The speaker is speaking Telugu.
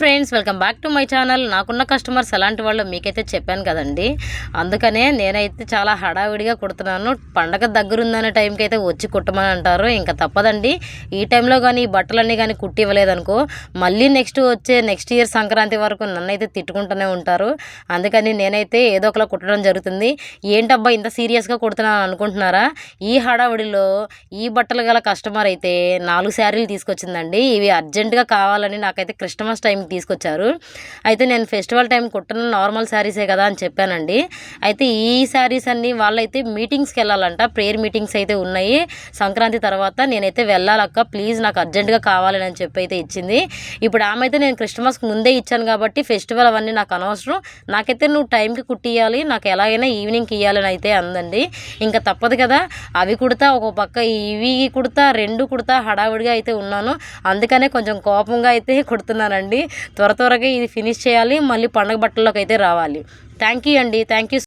Friends welcome back to my channel. నాకున్న కస్టమర్స్ అలాంటి వాళ్ళు మీకైతే చెప్పాను కదండి. అందుకనే నేనైతే చాలా హడావిడిగా కుడుతున్నాను. పండగ దగ్గరుందనే టైంకి అయితే వచ్చి కుట్టమని అంటారు ఇంకా తప్పదండి. ఈ టైంలో కానీ ఈ బట్టలన్నీ కానీ కుట్టి ఇవ్వలేదనుకో మళ్ళీ నెక్స్ట్ వచ్చే నెక్స్ట్ ఇయర్ సంక్రాంతి వరకు నన్నైతే తిట్టుకుంటూనే ఉంటారు. అందుకని నేనైతే ఏదో ఒకలా కుట్టడం జరుగుతుంది. ఏంటబ్బా ఇంత సీరియస్గా కుడుతున్నాను అనుకుంటున్నారా? ఈ హడావిడిలో ఈ బట్టలు గల కస్టమర్ అయితే నాలుగు శారీలు తీసుకొచ్చిందండి. ఇవి అర్జెంటుగా కావాలని నాకైతే క్రిస్టమస్ టైంకి తీసుకొచ్చారు. అయితే నేను ఫెస్టివల్ టైం కుట్టను నార్మల్ శారీసే కదా అని చెప్పానండి. అయితే ఈ శారీస్ అన్ని వాళ్ళైతే మీటింగ్స్కి వెళ్ళాలంట. ప్రేయర్ మీటింగ్స్ అయితే ఉన్నాయి. సంక్రాంతి తర్వాత నేనైతే వెళ్ళాలక్క ప్లీజ్ నాకు అర్జెంటుగా కావాలని అని చెప్పి అయితే ఇచ్చింది. ఇప్పుడు ఆమె అయితే నేను క్రిస్టమస్కి ముందే ఇచ్చాను కాబట్టి ఫెస్టివల్ అవన్నీ నాకు అనవసరం. నాకైతే నువ్వు టైంకి కుట్టియాలి నాకు ఎలాగైనా ఈవినింగ్కి ఇవ్వాలని అయితే అందండి. ఇంకా తప్పదు కదా. అవి కుడతా ఒక పక్క ఇవి కుడతా రెండు కుడతా హడావిడిగా అయితే ఉన్నాను. అందుకనే కొంచెం కోపంగా అయితే కుడుతున్నానండి. త్వర త్వరగా ఇది ఫినిష్ చేయాలి. మళ్ళీ పండగ బట్టల్లోకి అయితే రావాలి. థ్యాంక్ యూ అండి. Thank you